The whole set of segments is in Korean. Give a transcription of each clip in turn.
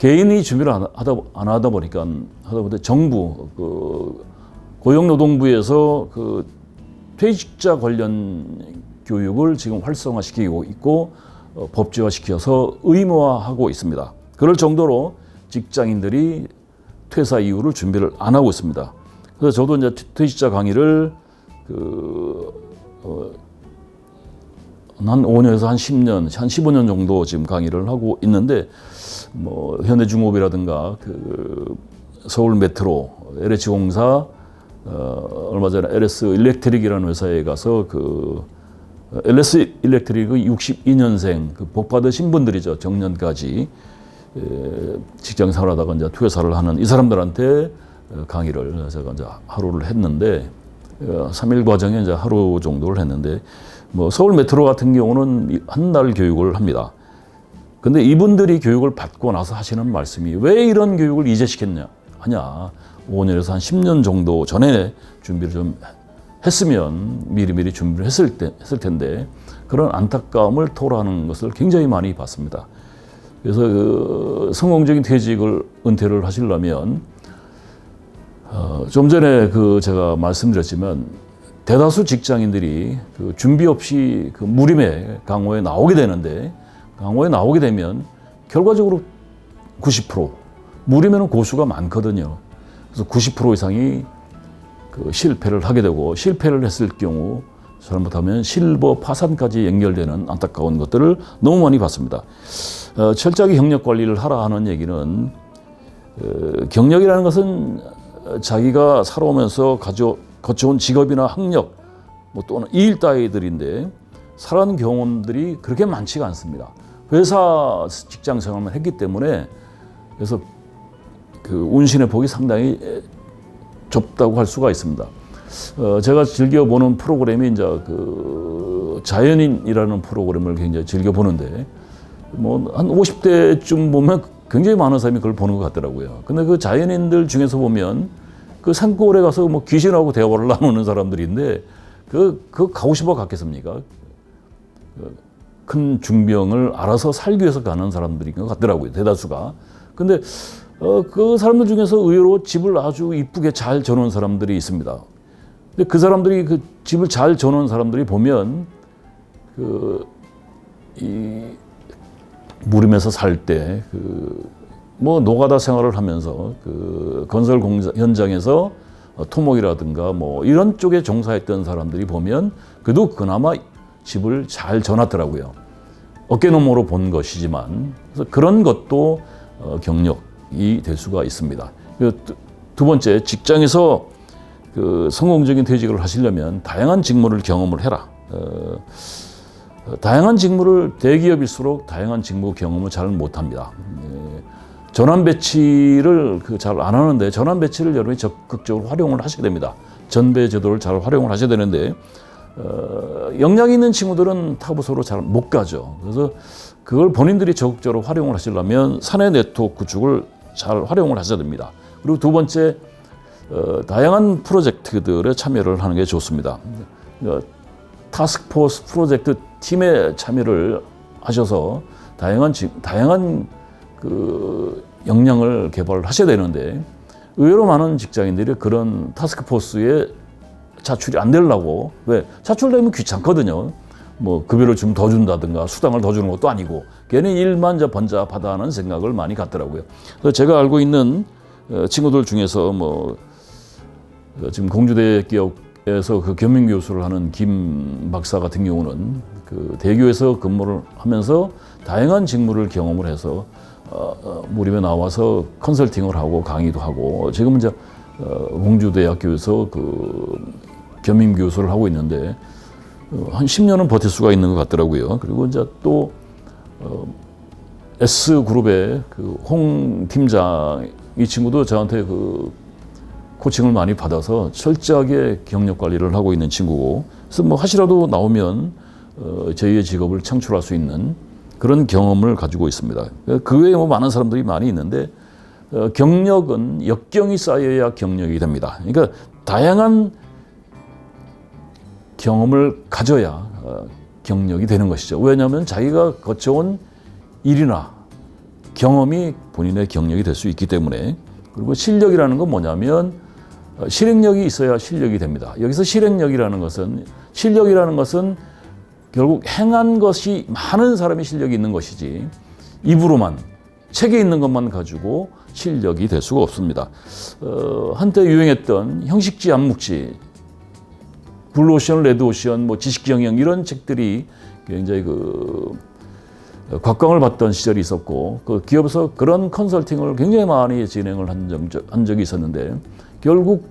개인이 준비를 안 하다, 안 하다 보니까 하다 보니 정부 그 고용노동부에서 그 퇴직자 관련 교육을 지금 활성화시키고 있고 어, 법제화시켜서 의무화하고 있습니다. 그럴 정도로 직장인들이 퇴사 이후를 준비를 안 하고 있습니다. 그래서 저도 이제 퇴직자 강의를 그, 어, 한 5년에서 한 10년, 한 15년 정도 지금 강의를 하고 있는데, 뭐, 현대중업이라든가, 그, 서울 메트로, LH공사, 어, 얼마 전에 LS 일렉트릭이라는 회사에 가서 그, LS 일렉트릭의 62년생, 그 복 받으신 분들이죠. 정년까지. 에, 직장 생활하다가 이제 퇴사를 하는 이 사람들한테 어, 강의를 제가 이제 하루를 했는데 어, 3일 과정에 이제 하루 정도를 했는데 뭐 서울 메트로 같은 경우는 한 달 교육을 합니다. 근데 이분들이 교육을 받고 나서 하시는 말씀이 왜 이런 교육을 이제 시켰냐 하냐 5년에서 한 10년 정도 전에 준비를 좀 했으면 미리미리 준비를 했을 때 했을 텐데 그런 안타까움을 토로하는 것을 굉장히 많이 봤습니다. 그래서 그 성공적인 퇴직을 은퇴를 하시려면 어, 좀 전에 그 제가 말씀드렸지만 대다수 직장인들이 그 준비 없이 그 무림의 강호에 나오게 되는데 강호에 나오게 되면 결과적으로 90% 무림에는 고수가 많거든요. 그래서 90% 이상이 그 실패를 하게 되고 실패를 했을 경우 잘못하면 실버 파산까지 연결되는 안타까운 것들을 너무 많이 봤습니다. 어, 철저하게 경력 관리를 하라 하는 얘기는 어, 경력이라는 것은 자기가 살아오면서 가져 거쳐온 직업이나 학력 뭐 또는 일 따위들인데 살아온 경험들이 그렇게 많지가 않습니다. 회사 직장 생활만 했기 때문에 그래서 그 운신의 폭이 상당히 좁다고 할 수가 있습니다. 어, 제가 즐겨 보는 프로그램이 이제 그 자연인이라는 프로그램을 굉장히 즐겨 보는데 뭐 한 50대쯤 보면 굉장히 많은 사람이 그걸 보는 것 같더라고요. 근데 그 자연인들 중에서 보면 그 산골에 가서 뭐 귀신하고 대화를 나누는 사람들인데 그, 그 가고 싶어 갔겠습니까? 그큰 중병을 알아서 살기 위해서 가는 사람들인 것 같더라고요. 대다수가. 근데 어, 그 사람들 중에서 의외로 집을 아주 이쁘게 잘 져놓은 사람들이 있습니다. 근데 그 사람들이 그 집을 잘 져놓은 사람들이 보면 그, 이, 무림에서 살 때 그, 뭐 노가다 생활을 하면서 그 건설 공장 현장에서 어, 토목이라든가 뭐 이런 쪽에 종사했던 사람들이 보면 그래도 그나마 집을 잘 져놨더라고요. 어깨너머로 본 것이지만 그래서 그런 것도 어, 경력이 될 수가 있습니다. 그두 번째 직장에서 그 성공적인 퇴직을 하시려면 다양한 직무를 경험을 해라. 어, 다양한 직무를 대기업일수록 다양한 직무 경험을 잘 못합니다. 예, 전환 배치를 그 잘 안 하는데 전환 배치를 여러분이 적극적으로 활용을 하셔야 됩니다. 전배 제도를 잘 활용을 하셔야 되는데 어, 역량 있는 친구들은 타부서로 잘 못 가죠. 그래서 그걸 본인들이 적극적으로 활용을 하시려면 사내 네트워크 구축을 잘 활용을 하셔야 됩니다. 그리고 두 번째 어, 다양한 프로젝트들에 참여를 하는 게 좋습니다. 어, 타스크포스 프로젝트 팀에 참여를 하셔서 다양한 지, 다양한 그 역량을 개발을 하셔야 되는데 의외로 많은 직장인들이 그런 타스크포스에 자출이 안 되려고 왜 자출되면 귀찮거든요. 뭐 급여를 좀 더 준다든가 수당을 더 주는 것도 아니고 걔는 일만 받아 하는 생각을 많이 갖더라고요. 그래서 제가 알고 있는 어, 친구들 중에서 뭐 어, 지금 공주대 기업에서 그 겸임 교수를 하는 김 박사 같은 경우는 그 대교에서 근무를 하면서 다양한 직무를 경험을 해서 어, 어, 무림에 나와서 컨설팅을 하고 강의도 하고 지금 이제 어, 공주대학교에서 그 겸임 교수를 하고 있는데 어, 한 10년은 버틸 수가 있는 것 같더라고요. 그리고 이제 또 어, S 그룹의 그 홍 팀장 이 친구도 저한테 그 코칭을 많이 받아서 철저하게 경력 관리를 하고 있는 친구고 그래서 뭐 하시라도 나오면 어, 저희의 직업을 창출할 수 있는 그런 경험을 가지고 있습니다. 그 외에 뭐 많은 사람들이 많이 있는데 어, 경력은 역경이 쌓여야 경력이 됩니다. 그러니까 다양한 경험을 가져야 어, 경력이 되는 것이죠. 왜냐하면 자기가 거쳐온 일이나 경험이 본인의 경력이 될 수 있기 때문에 그리고 실력이라는 건 뭐냐면 어, 실행력이 있어야 실력이 됩니다. 여기서 실행력이라는 것은 실력이라는 것은 결국 행한 것이 많은 사람이 실력이 있는 것이지 입으로만 책에 있는 것만 가지고 실력이 될 수가 없습니다. 어, 한때 유행했던 형식지 안묵지 블루오션, 레드오션, 뭐 지식경영 이런 책들이 굉장히 그 곽광을 받던 시절이 있었고 그 기업에서 그런 컨설팅을 굉장히 많이 진행을 한, 적, 한 적이 있었는데 결국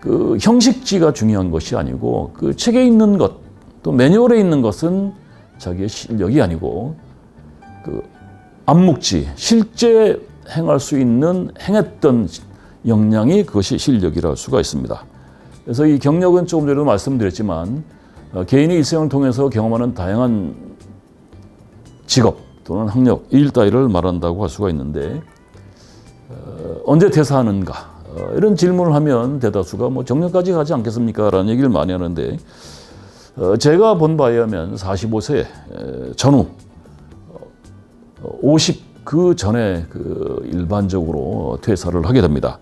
그 형식지가 중요한 것이 아니고 그 책에 있는 것 또 매뉴얼에 있는 것은 자기의 실력이 아니고 그 암묵지 실제 행할 수 있는 행했던 역량이 그것이 실력이라 할 수가 있습니다. 그래서 이 경력은 조금 전에도 말씀드렸지만 어, 개인이 일생을 통해서 경험하는 다양한 직업 또는 학력, 일 따위를 말한다고 할 수가 있는데 어, 언제 퇴사하는가 어, 이런 질문을 하면 대다수가 뭐 정년까지 가지 않겠습니까? 라는 얘기를 많이 하는데 어, 제가 본 바에 하면 45세 에, 전후 50 그 전에 그 일반적으로 퇴사를 하게 됩니다.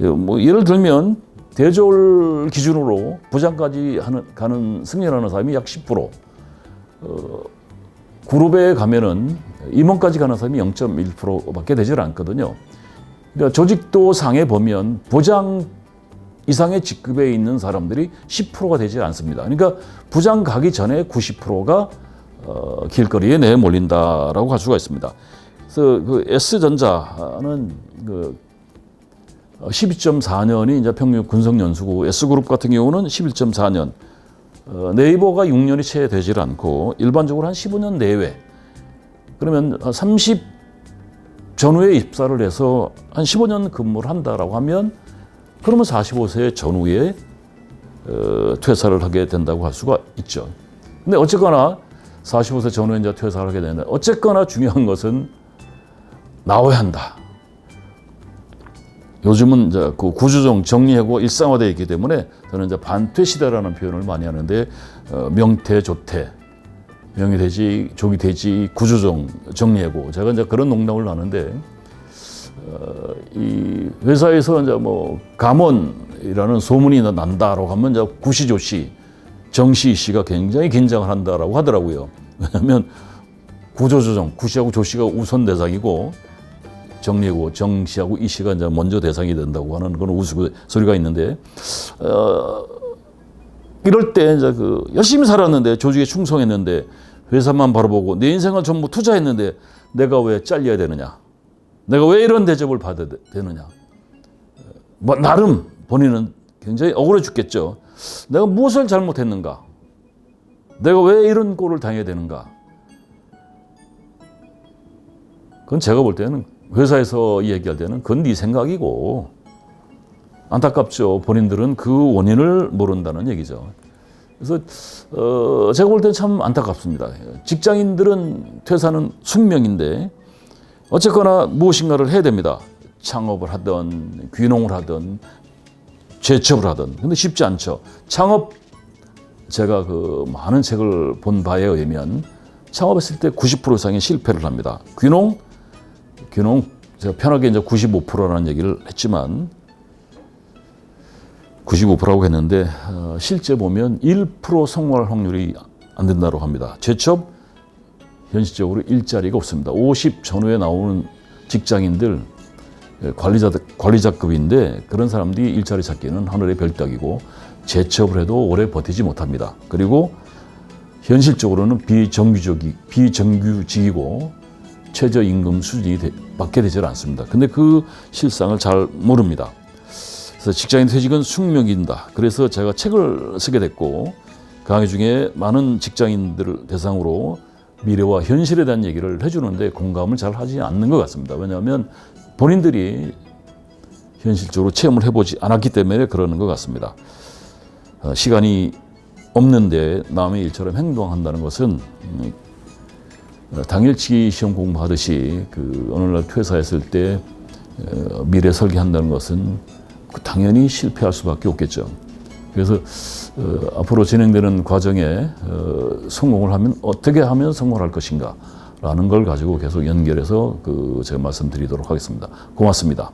예, 뭐 예를 들면 대졸 기준으로 부장까지 하는, 가는 승진하는 사람이 약 10%, 어, 그룹에 가면은 임원까지 가는 사람이 0.1%밖에 되질 않거든요. 그러니까 조직도 상에 보면 부장 이상의 직급에 있는 사람들이 10%가 되지 않습니다. 그러니까 부장 가기 전에 90%가 어, 길거리에 내몰린다라고 할 수가 있습니다. 그래서 그 S전자는 그 12.4년이 이제 평균 군속 연수고 S그룹 같은 경우는 11.4년. 어, 네이버가 6년이 채 되질 않고 일반적으로 한 15년 내외. 그러면 30 전후에 입사를 해서 한 15년 근무를 한다라고 하면 그러면 45세 전후에 어, 퇴사를 하게 된다고 할 수가 있죠. 근데 어쨌거나 45세 전후에 이제 퇴사를 하게 되는데 어쨌거나 중요한 것은 나와야 한다. 요즘은 이제 그 구조정 정리하고 일상화되어 있기 때문에 저는 이제 반퇴 시대라는 표현을 많이 하는데 어, 명퇴 조퇴 족이 되지 구조정 정리하고 제가 이제 그런 농담을 하는데 어, 이 회사에서 이제 뭐 감원이라는 소문이 난다라고 하면 이제 구시조시 정시 씨가 굉장히 긴장을 한다라고 하더라고요. 왜냐하면 구조조정 구시하고 조시가 우선 대상이고 정리고 정시하고 이 시가 이제 먼저 대상이 된다고 하는 그런 우스소리가 있는데 어, 이럴 때 이제 그 열심히 살았는데 조직에 충성했는데 회사만 바라보고 내 인생을 전부 투자했는데 내가 왜 잘려야 되느냐? 내가 왜 이런 대접을 받아야 되느냐? 뭐 나름 본인은 굉장히 억울해 죽겠죠. 내가 무엇을 잘못했는가? 내가 왜 이런 꼴을 당해야 되는가? 그건 제가 볼 때는 회사에서 얘기할 때는 그건 네 생각이고 안타깝죠. 본인들은 그 원인을 모른다는 얘기죠. 그래서 어, 제가 볼 때는 참 안타깝습니다. 직장인들은 퇴사는 숙명인데 어쨌거나 무엇인가를 해야 됩니다. 창업을 하든 귀농을 하든 재취업을 하든 근데 쉽지 않죠. 창업 제가 그 많은 책을 본 바에 의하면 창업했을 때 90% 이상이 실패를 합니다. 귀농 귀농 제가 편하게 이제 95%라는 얘기를 했지만 95%라고 했는데 어, 실제 보면 1% 성공할 확률이 안 된다고 합니다. 재취업 현실적으로 일자리가 없습니다. 50 전후에 나오는 직장인들 예, 관리자 관리자급인데 그런 사람들이 일자리 찾기는 하늘의 별따기고 재취업을 해도 오래 버티지 못합니다. 그리고 현실적으로는 비정규직이 비정규직이고 최저임금 수준이 받게 되질 않습니다. 근데 그 실상을 잘 모릅니다. 그래서 직장인 퇴직은 숙명인다. 그래서 제가 책을 쓰게 됐고 강의 중에 많은 직장인들을 대상으로 미래와 현실에 대한 얘기를 해주는데 공감을 잘 하지 않는 것 같습니다. 왜냐하면 본인들이 현실적으로 체험을 해보지 않았기 때문에 그러는 것 같습니다. 어, 시간이 없는데 남의 일처럼 행동한다는 것은 음, 어, 당일치 시험 공부하듯이 그 어느 날 퇴사했을 때 어, 미래 설계한다는 것은 그 당연히 실패할 수밖에 없겠죠. 그래서 어, 앞으로 진행되는 과정에 어, 성공을 하면 어떻게 하면 성공할 것인가 라는 걸 가지고 계속 연결해서 그 제가 말씀드리도록 하겠습니다. 고맙습니다.